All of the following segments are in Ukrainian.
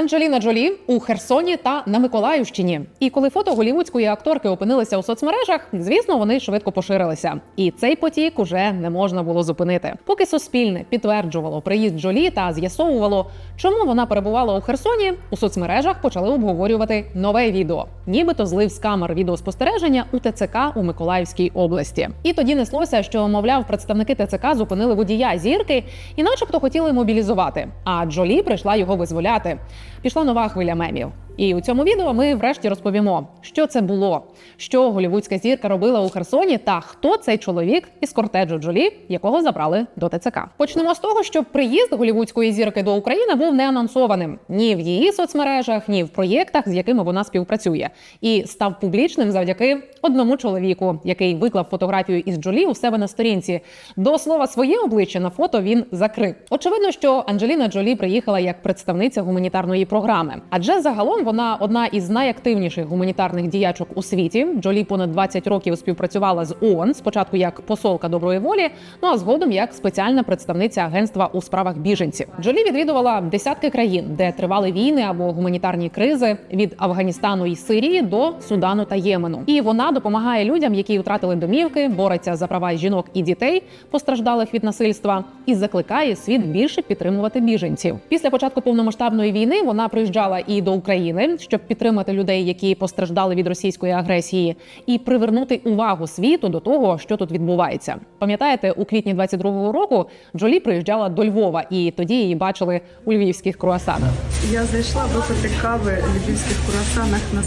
Анджеліна Джолі у Херсоні та на Миколаївщині. І коли фото голівудської акторки опинилися у соцмережах, звісно, вони швидко поширилися. І цей потік уже не можна було зупинити. Поки суспільне підтверджувало приїзд Джолі та з'ясовувало, чому вона перебувала у Херсоні, у соцмережах почали обговорювати нове відео, нібито злив з камер відеоспостереження у ТЦК у Миколаївській області. І тоді неслося, що мовляв, представники ТЦК зупинили водія зірки і, начебто, хотіли мобілізувати. А Джолі прийшла його визволяти. Пішла нова хвиля мемів. І у цьому відео ми врешті розповімо, що це було, що голівудська зірка робила у Херсоні, та хто цей чоловік із кортеджу Джолі, якого забрали до ТЦК. Почнемо з того, що приїзд голівудської зірки до України був не анонсованим ні в її соцмережах, ні в проєктах, з якими вона співпрацює, і став публічним завдяки одному чоловіку, який виклав фотографію із Джолі у себе на сторінці. До слова, своє обличчя на фото він закрив. Очевидно, що Анджеліна Джолі приїхала як представниця гуманітарної програми, адже загалом вона одна із найактивніших гуманітарних діячок у світі. Джолі понад 20 років співпрацювала з ООН, спочатку як посолка доброї волі, ну а згодом як спеціальна представниця агентства у справах біженців. Джолі відвідувала десятки країн, де тривали війни або гуманітарні кризи від Афганістану і Сирії до Судану та Ємену. І вона допомагає людям, які втратили домівки, бореться за права жінок і дітей, постраждалих від насильства, і закликає світ більше підтримувати біженців. Після початку повномасштабної війни вона приїжджала і до України, щоб підтримати людей, які постраждали від російської агресії, і привернути увагу світу до того, що тут відбувається. Пам'ятаєте, у квітні 22-го року Джолі приїжджала до Львова, і тоді її бачили у львівських круасанах. Я зайшла випити кави в львівських курасанах на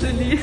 Джолі.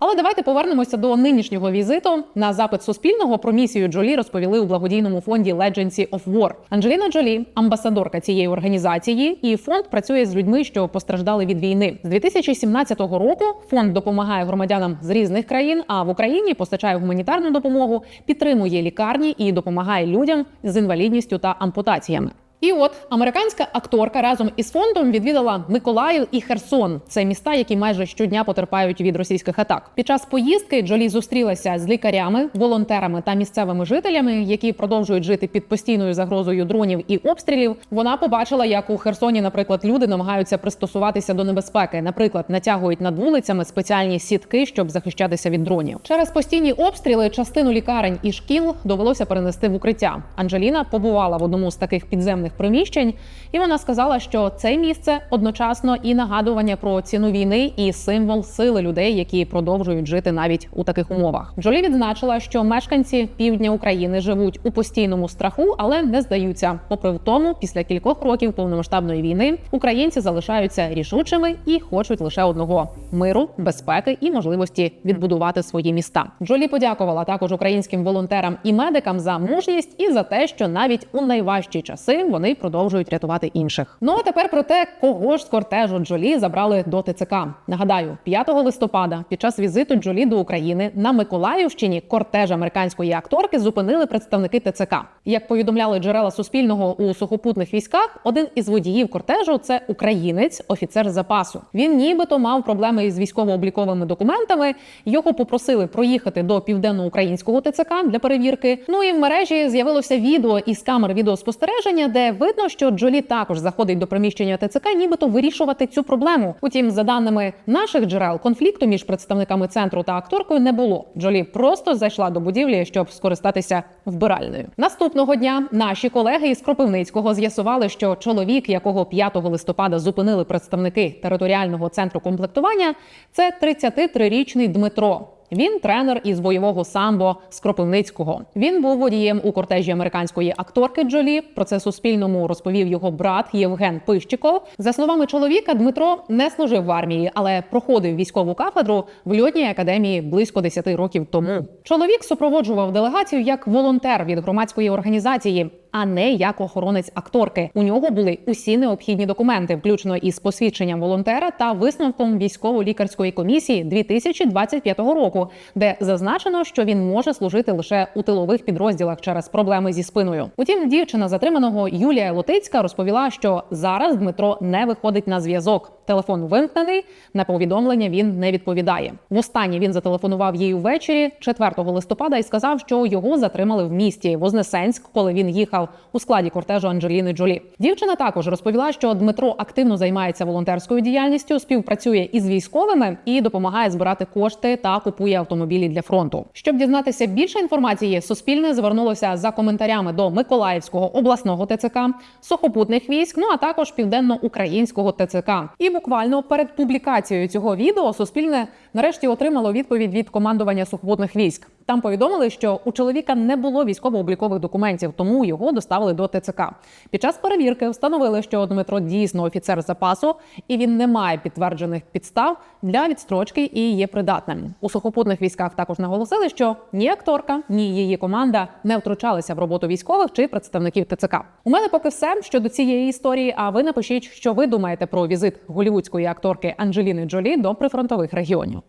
Але давайте повернемося до нинішнього візиту. На запит Суспільного про місію Джолі розповіли у благодійному фонді Legacy of War. Анджеліна Джолі, амбасадорка цієї організації, і фонд працює з людьми, що постраждали від війни. З 2017 року фонд допомагає громадянам з різних країн, а в Україні постачає гуманітарну допомогу, підтримує лікарні і допомагає людям з інвалідністю та ампутаціями. І от американська акторка разом із фондом відвідала Миколаїв і Херсон. Це міста, які майже щодня потерпають від російських атак. Під час поїздки Джолі зустрілася з лікарями, волонтерами та місцевими жителями, які продовжують жити під постійною загрозою дронів і обстрілів. Вона побачила, як у Херсоні, наприклад, люди намагаються пристосуватися до небезпеки. Наприклад, натягують над вулицями спеціальні сітки, щоб захищатися від дронів. Через постійні обстріли частину лікарень і шкіл довелося перенести в укриття. Анджеліна побувала в одному з таких підземних приміщень, і вона сказала, що це місце одночасно і нагадування про ціну війни, і символ сили людей, які продовжують жити навіть у таких умовах. Джолі відзначила, що мешканці півдня України живуть у постійному страху, але не здаються. Попри в тому, після кількох років повномасштабної війни українці залишаються рішучими і хочуть лише одного миру, безпеки і можливості відбудувати свої міста. Джолі подякувала також українським волонтерам і медикам за мужність і за те, що навіть у найважчі часи вони продовжують рятувати інших. Ну а тепер про те, кого ж з кортежу Джолі забрали до ТЦК. Нагадаю, 5 листопада під час візиту Джолі до України на Миколаївщині кортеж американської акторки зупинили представники ТЦК. Як повідомляли джерела Суспільного у сухопутних військах, один із водіїв кортежу це українець, офіцер запасу. Він нібито мав проблеми із військово-обліковими документами. Його попросили проїхати до південноукраїнського ТЦК для перевірки. Ну і в мережі з'явилося відео із камер відеоспостереження, де видно, що Джолі також заходить до приміщення ТЦК, нібито вирішувати цю проблему. Утім, за даними наших джерел, конфлікту між представниками центру та акторкою не було. Джолі просто зайшла до будівлі, щоб скористатися вбиральною. Наступного дня наші колеги із Кропивницького з'ясували, що чоловік, якого 5 листопада зупинили представники територіального центру комплектування, це 33-річний Дмитро. Він тренер із бойового самбо з Кропивницького. Він був водієм у кортежі американської акторки Джолі. Про це Суспільному розповів його брат Євген Пищиков. За словами чоловіка, Дмитро не служив в армії, але проходив військову кафедру в льотній академії близько 10 років тому. Чоловік супроводжував делегацію як волонтер від громадської організації. А не як охоронець акторки. У нього були усі необхідні документи, включно із посвідченням волонтера та висновком військово-лікарської комісії 2025 року, де зазначено, що він може служити лише у тилових підрозділах через проблеми зі спиною. Утім, дівчина затриманого Юлія Лотицька розповіла, що зараз Дмитро не виходить на зв'язок. Телефон вимкнений. На повідомлення він не відповідає. Востаннє він зателефонував їй увечері 4 листопада і сказав, що його затримали в місті Вознесенськ, коли він їхав приїхав у складі кортежу Анджеліни Джолі. Дівчина також розповіла, що Дмитро активно займається волонтерською діяльністю, співпрацює із військовими і допомагає збирати кошти та купує автомобілі для фронту. Щоб дізнатися більше інформації, Суспільне звернулося за коментарями до Миколаївського обласного ТЦК, сухопутних військ, ну а також південно-українського ТЦК. І буквально перед публікацією цього відео Суспільне нарешті отримало відповідь від командування сухопутних військ. Там повідомили, що у чоловіка не було військово-облікових документів, тому його доставили до ТЦК. Під час перевірки встановили, що Дмитро дійсно офіцер запасу, і він не має підтверджених підстав для відстрочки і є придатним. У сухопутних військах також наголосили, що ні акторка, ні її команда не втручалися в роботу військових чи представників ТЦК. У мене поки все щодо цієї історії. А ви напишіть, що ви думаєте про візит голівудської акторки Анджеліни Джолі до прифронтових регіонів.